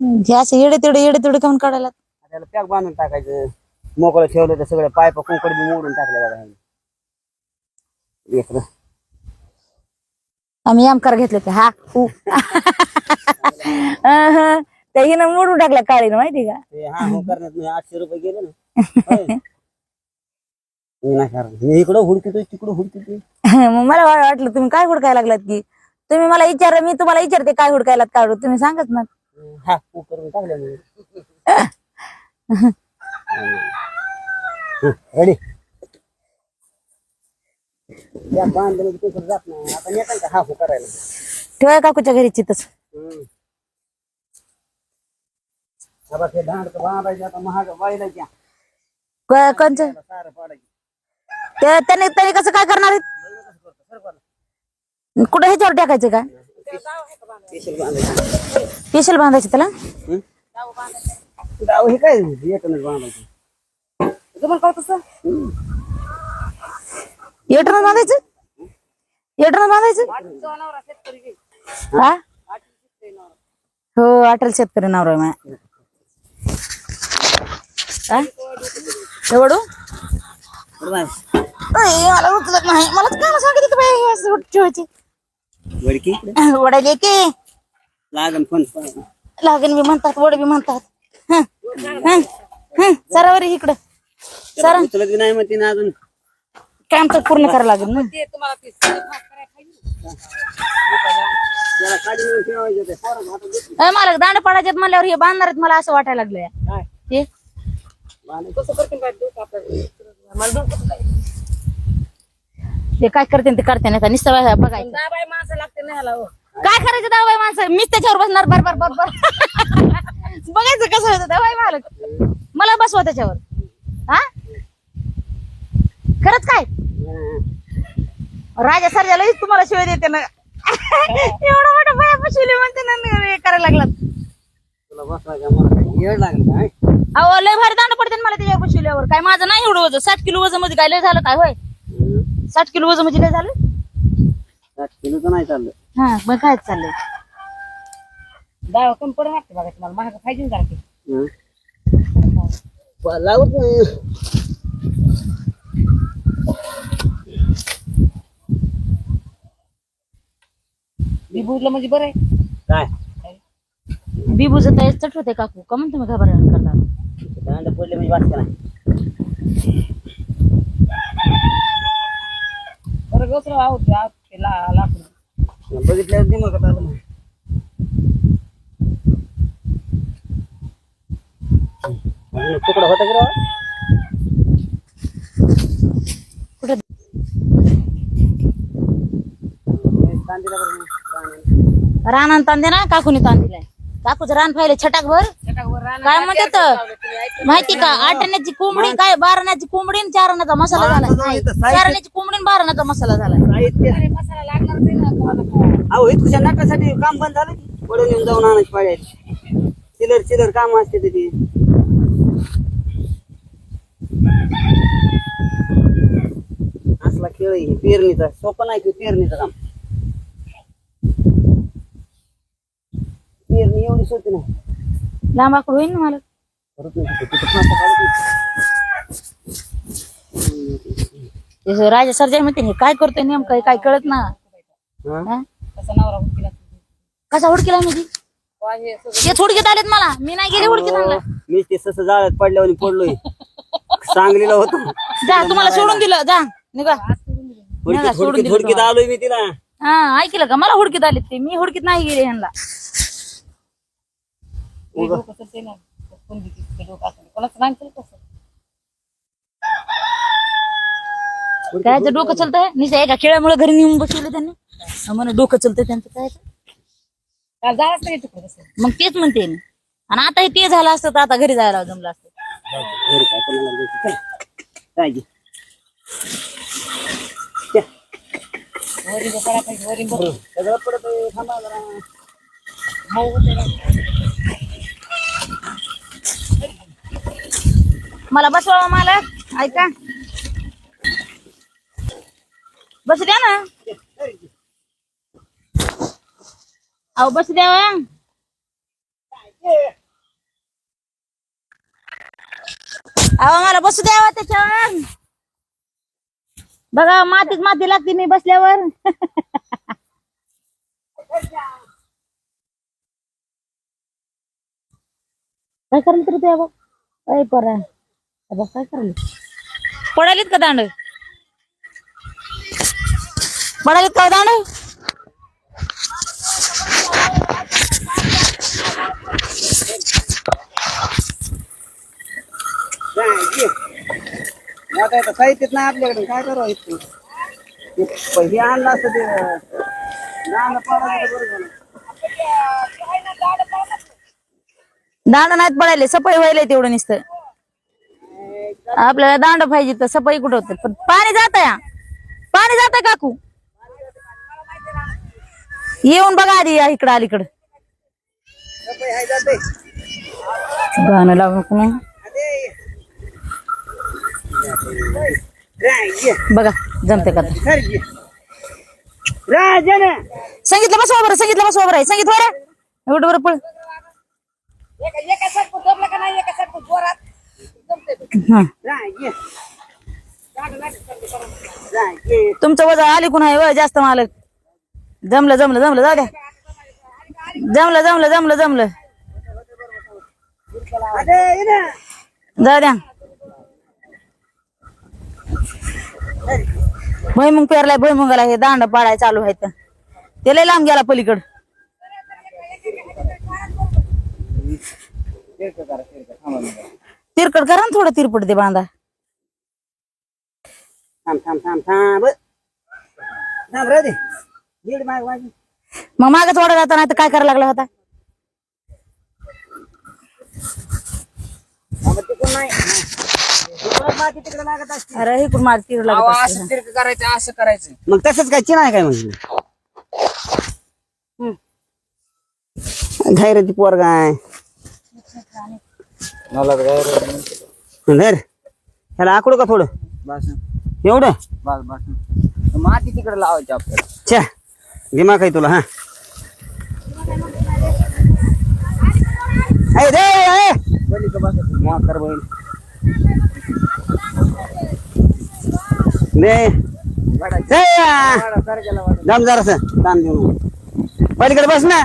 हे असं येडे तेवढे येडे तेवढे काऊन काढायला त्याला पॅक बांधून टाकायचं मोकळं ठेवलं तर सगळं पायप कुंकड बी मोडून टाकले बघा ह्यांनी. लेकरं. आम्ही आमकार घेतले ते हा उ. अहं. त्या हिनं मोडून टाकल्या काळीनं माहिती का ते हा हो करण्यात आठशे रुपये गेले ना होय. विनाकारण. मी इकडं हुडकितोय तिकडं हुडकितोय मग मला वा- वाटलं तुम्ही काय हुडकायला लागलात की तुम्ही मला विचार मी तुम्हाला विचारते काय हुडकायला काढू तुम्ही सांगत ना हा करून या बांधलं जात नाही. का हा हो करायला ठेवाय काकूच्या घरी चितच. हम्म. आता ते धाड तर बांधायचे आता महाग वाहिला क्या कोणचं? सारं पाडायची. ते त्याने त्याने कसं काय करणार आहेत? कुठं ह्याच्यावर टाकायचं का? स्पेशल बांधायची त्याला? हे काय एकच बांधायचं. तुम्हाला काय तसं? येटरनं बांधायचं? येटरनं बांधायचं? हा? हो अटल शेतकरी नाव आहे माझ्या हा? एवढं मला उचलत नाही. मला काय सांगितलं बाई हे ठेवायची वडकी वडायले की लागन पण लागण बी म्हणतात वड बी म्हणतात. हं, हं, हं. सरावर इकडं. सरा. उचलत बी नाही म्हणते ना अजून. काम तर पूर्ण करावं लागेल ना. त्याला काढी नेऊन ठेवायचं ते. पोरांना हातात देत अय, मला दांड पडायच्यात म्हणल्यावर हे बांधणार आहेत मला असं वाटायला लागलं काय? हे? ते काय करते ते करते नाही नुसतं बघा- बघायचं काय करायचं दाबाई माणसं? मीच त्याच्यावर बसणार. बर बर बर बर. बघायचं कसं होतं दाबाई मालक. मला बसवा त्याच्यावर. हा? खरंच काय? राजा सरजाला तुम्हाला शिवाय देते ना. एवढं मोठं बाया बसवले म्हणते ना हे करायला लागलात. तुला बसवायचं मला काय येड लागलं काय अहो लय भारी दांड पडते ना मला त्याच्यावर बसवल्यावर काय माझं नाही एवढं वजन. साठ किलो वजनमध्ये काय लय झालं काय होय? साठ किलो वजन म्हणजे लय झालं? सात किलोचं नाही चाललं. हा मग काय चाललंय? डाळ कमी पडून वाटते बघा तुम्हाला. महाग पाहिजे ना जरा ते. हं. लावत नाही बी बुजलं म्हणजे बरं आहे. काय? तर चट होते काकू. का म्हणून तुम्ही घाबरणार करता? दांड पडले म्हणजे वाचत नाही. गोसर आहोत लाकूड बघितल्यावर दिमागात आलं नाही. तुकडा होता की राव? कुठे कांदीला बरं रानात. रानान ताण दे ना काकूने ताण दिलाय काकूचं रान पाहिले छटाक भर छटाकवर रान काय म्हणतात माहिती का? आठण्याची कोंबडी काय? बारण्याची कोंबडी आणि चारण्याचा मसाला झाला नाही चारण्याची कोंबडी आणि बारण्याचा मसाला झाला साहित्य मसाला लागणार नाही ना तुम्हाला. काय. अहो नाटासाठी काम बंद झालं की पडून येऊन जाऊन आणायची आहे. चिलर चिलर काम असते तिथे. असला खेळ आहे हे पेरणीचा. सोपं नाही की पेरणीचं काम. पेरणी एवढी सोपी नाही. लांब आकड होईल ना मला राजा सरजा म्हणते हे काय करतोय नेमकं? काय कळत ना? हा? कसा हुडकीला म्हणजे? हे सगळं ते थोडक्यात आलेत मला. मी नाही गेले हुडकीत आणला. मी ते सस जाळ्यात पडल्यावर पडलोय. सांगलीला होतो. जा तुम्हाला सोडून दिलं. जा निघा. थोडकीत आलोय मी तिला. हा ऐकलं का? मला हुडकीत आलेत ते. मी हुडकीत नाही गेले ह्यांना ते डोकं चलते ना कोण भीती ते डोकं असं कोणाचं नाही चलत तसं काय डोकं चलतंय निश्चय एका खेळामुळे घरी नेऊन बसवलं त्यांनी म्हणून डोकं चलतंय त्यांचं काय नाही तिकडे तसं मग तेच म्हणते मी आणि आता हे ते झालं असतं तर आता घरी जायला जमलं असतं घरी काय कोणाला द्यायचं? चल. काय घे. त्या. वरी पडा पाहिजे वरी बघ सगळं पडत आहे. थांबा जरा. मऊ होते ना. malabas wala malak ay ka basi dia na aw basi dia wang aw malabas dia wate cawan baga mati mati lak dini bas lewer. Ay, karang terdewa. Ay, parang. काय करायला पडालीत का दांड पडालीत का दांड नाही, आता साहित्यच आपल्याकडे काय करावं इथं? ते हे आणलं असतं ते नाणं पाडायचं तर बरं झालं. दांड नाहीत पडायले सफाई व्हायला तेवढं नुसतं आपल्याला दांड पाहिजे तर सफ़ाई कुठं होते? पण पाणी जात या. पाणी जात काकू. येऊन बघा आधी या इकडं जाते. गाणं लावू नको. बघा जमते का ते. राजन सांगितलं बसवा बरं, सांगितलं बसवा बरं सांगितलं बरं. का नाही? एका सारखं जोरात. हा. तुमचं वजन आली कुणा आहे जास्त मालक. जमलं जमलं जमलं. जाऊ द्या. जमलं जमलं जमलं जमलं. अरे, ये ना. जाऊ द्या. भुईमुंग पेरलाय भुईमुंगाला हे दांड पाडाय चालू आहे ते लय लांब गेला पलीकड. तिरकड करा ना थोडं तिरपट ते बांधा. थांब थांब थांब थांब. थांब रे दे. दीड माग माझी मग मागच वाढत राहता नाही तर काय करायला लागला होता? थांब, तिकडून नाही. तिकडं माती तिकडे लागत असते अरे इकडून माझ तीर अहो, लागत असं तिरक करायचं असं करायचं. मग तसंच काय चिना आहे काय म्हणजे घायरती पोर काय मला धर ह्याला आकडू का थोडं? एवढं? माती तिकडे लावायची आपल्याला. छ्या. दिमाग आहे तुला हा. ए, दे, ए. मोकर बैल दे. दे. या. दम जरास. दाम देऊ पलीकडे बस ना.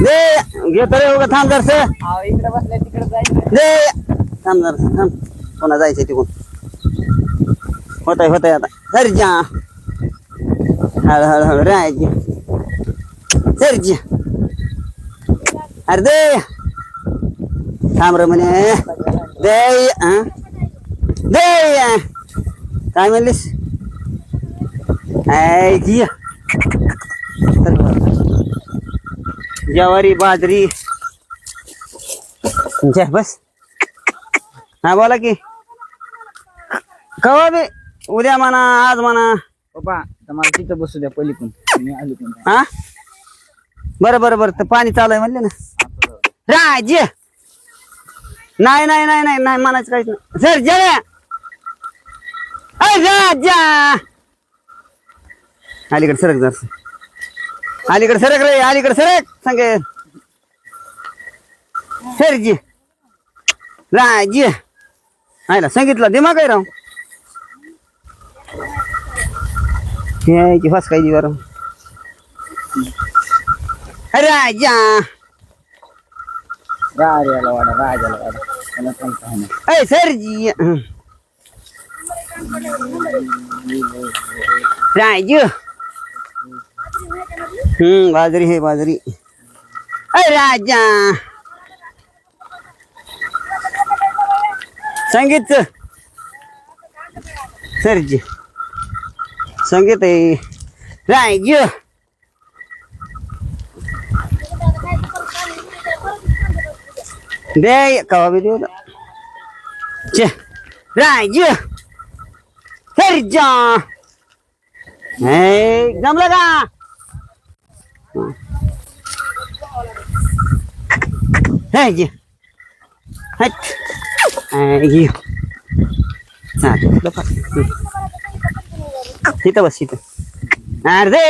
दे घेतो रे उगा थांब जरास. इकडे बसल्या तिकडे जायचं. दे थांब जरास थांब. कोणा जायचं तिकडून. होत आहे होत आहे आता. सर जा हळूहळू राहायची. सर जा अरे दे. थांब रे म्हणे. दे? दे. काय म्हणलीस? ऐकी ज्वारी बाजरी. जा बस. हा बोला की. कवा बी? उद्या म्हणा आज म्हणा. तर मला तिथं बसू द्या मी आली पण हा? बरं बरं बरं. तर पाणी चालू आहे म्हणले ना. राज्य नाही नाही नाही नाही नाही म्हणायचं काहीच नाही. सर जय राजा! अलीकडे सरक जर. अलीकडे सरक रे अलीकडे सरक. सांगे. सरजी. राज्य आयला सांगितलं दिमाग आहे राव. यायची फस काय बरं राजा. राजाला वाडा राजाला वाडा. अय सरजी. राजू. हम्म बाजरी है बाजरी. अय राजा. संगीत. सरजी. संगीत आहे. राज दे कवा बी देऊ चे राजू सरजा. हे जमलं का? राजू हट आई चालेल इथं बस इथं अरे दे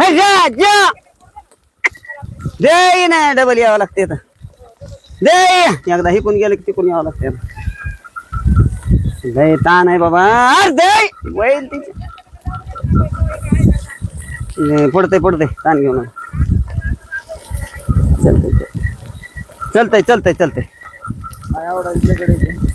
हे राजा दे ना डबल यावं लागते तर दे एकदा हिकून गेलं की तिकून यावं लागतं दे ताण आहे बाबा अरे दे वैल तिची पडतंय पडतंय. ताण घेऊन चलतंय चलतंय. चलतंय चलतंय आवडायचं